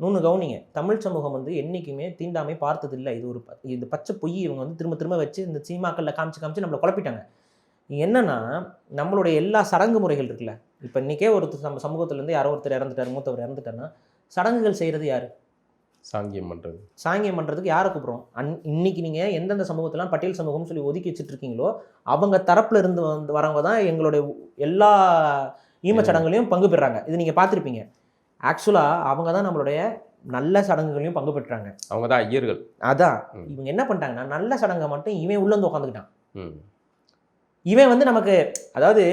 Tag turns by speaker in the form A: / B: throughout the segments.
A: இன்னொன்று கவனிங்க. தமிழ் சமூகம் வந்து என்றைக்குமே தீண்டாமை பார்த்தது இல்லை இது ஒரு இது பச்சை பொய் இவங்க வந்து திரும்ப திரும்ப வச்சு இந்த சினிமாக்களில் காமிச்சு காமிச்சு நம்மளை குழப்பிட்டாங்க. என்னன்னா நம்மளுடைய எல்லா சடங்கு முறைகள் இருக்குல்ல. இப்போ இன்றைக்கே ஒரு நம்ம சமூகத்துலேருந்து யாரோ ஒருத்தர் இறந்துட்டார் மூத்தவர் இறந்துட்டாருன்னா சடங்குகள் செய்கிறது யார்?
B: சாங்கியம் பண்றது.
A: சாங்கியம் பண்ணுறதுக்கு யாரை கூப்பிட்றோம்? அன் இன்னைக்கு நீங்கள் எந்தெந்த சமூகத்தெல்லாம் பட்டியல் சமூகம்னு சொல்லி ஒதுக்கி வச்சுட்டு இருக்கீங்களோ அவங்க தரப்புல இருந்து வந்து வரவங்க தான் எங்களுடைய எல்லா ஈமச் சடங்குலையும் பங்கு பெறுறாங்க இது நீங்கள் பார்த்துருப்பீங்க. ஆக்சுவலாக அவங்க தான் நம்மளுடைய நல்ல சடங்குகளையும் பங்கு பெற்றாங்க.
B: அவங்க தான் ஐயர்கள்.
A: அதான். இவங்க என்ன பண்ணிட்டாங்கன்னா நல்ல சடங்கை மட்டும் இவன் உள்ள வந்து உட்காந்துக்கிட்டான். இவன் வந்து நமக்கு அதாவது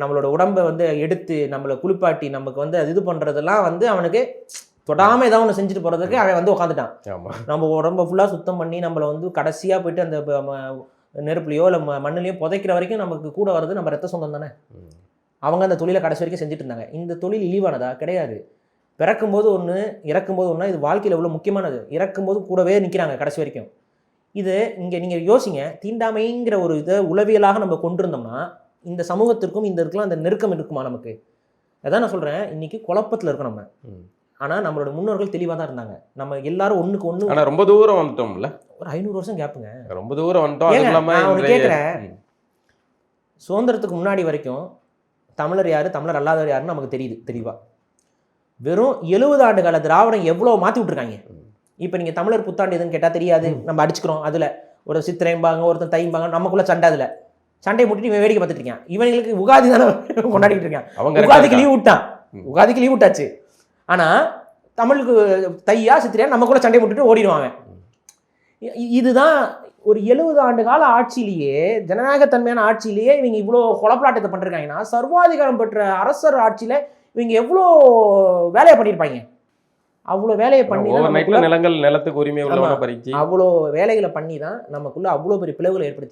A: நம்மளோட உடம்பை வந்து எடுத்து நம்மளை குளிப்பாட்டி நமக்கு வந்து அது இது பண்ணுறதெல்லாம் வந்து அவனுக்கு தொடாமல் ஏதாவது ஒன்று செஞ்சுட்டு போகிறதுக்கு அவன் வந்து உட்காந்துட்டான் நம்ம உடம்ப ஃபுல்லாக சுத்தம் பண்ணி நம்மளை வந்து கடைசியாக போயிட்டு அந்த நெருப்புலையோ இல்லை மண்ணுலையோ புதைக்கிற வரைக்கும் நமக்கு கூட வர்றது நம்ம ரத்த சொந்தம் தானே. அவங்க அந்த தொழிலை கடைசி வரைக்கும் செஞ்சுட்டு இருந்தாங்க இந்த தொழில் இழிவானதா? கிடையாது. பிறக்கும்போது ஒன்று இறக்கும்போது ஒன்றா இது வாழ்க்கையில் எவ்வளோ முக்கியமானது? இறக்கும்போது கூடவே நிற்கிறாங்க கடைசி வரைக்கும். இது இங்கே நீங்கள் யோசிங்க தீண்டாமைங்கிற ஒரு இதை உளவியலாக நம்ம கொண்டிருந்தோம்னா இந்த சமூகத்திற்கும் இந்த இருக்கலாம் அந்த நெருக்கம் இருக்குமா நமக்கு? அதான் நான் சொல்கிறேன் இன்னைக்கு குழப்பத்தில் இருக்கோம் நம்ம. ஆனால் நம்மளோட முன்னோர்கள் தெளிவாக தான் இருந்தாங்க. நம்ம எல்லாரும் ஒன்றுக்கு ஒன்று
B: ஆனா ரொம்ப தூரம் வந்துட்டோம்ல?
A: ஒரு ஐநூறு வருஷம் கேப்புங்க
B: ரொம்ப தூரம் வந்துட்டோம்.
A: கேட்குறேன். சுதந்திரத்துக்கு முன்னாடி வரைக்கும் தமிழர் யார்? தமிழர் அல்லாதவர் யாருன்னு நமக்கு தெரியுது தெளிவா. வெறும் எழுபது ஆண்டு கால திராவிடம் எவ்வளோ மாற்றி விட்ருக்காங்க. இப்போ நீங்கள் தமிழர் புத்தாண்டு எதுன்னு கேட்டால் தெரியாது. நம்ம அடிச்சுக்கிறோம் அதில். ஒரு சித்திரைம்பாங்க ஒருத்தன் தைம்பாங்க நமக்குள்ள சண்டை அதில். சண்டையை முட்டிட்டு இவன் வேடிக்கை பார்த்துட்டு இருக்கான். இவனுங்களுக்கு உகாதி தானே கொண்டாடிட்டு இருக்கான்.
B: அவங்க
A: உகாதிக்கு. லீவ் விட்டான். உகாதிக்கு லீவ் விட்டாச்சு. ஆனால் தமிழுக்கு தையா சித்திரையா நமக்குள்ள சண்டை முட்டிட்டு. இ- இதுதான் ஒரு எழுபது ஆண்டு கால ஆட்சியிலேயே ஜனநாயகத்தன்மையான ஆட்சியிலேயே இவங்க இவ்வளோ கொலப்பலாட்டத்தை பண்ணிருக்காங்கன்னா சர்வாதிகாரம் பெற்ற அரசர் ஆட்சியில இவங்க எவ்வளோ வேலையை பண்ணியிருப்பாங்க? அவ்வளோ வேலையை பண்ணி
B: நிலங்கள் நிலத்துக்கு உரிமை
A: அவ்வளோ வேலைகளை பண்ணி தான் நமக்குள்ள அவ்வளோ பெரிய பிளவுகளை ஏற்படுத்தி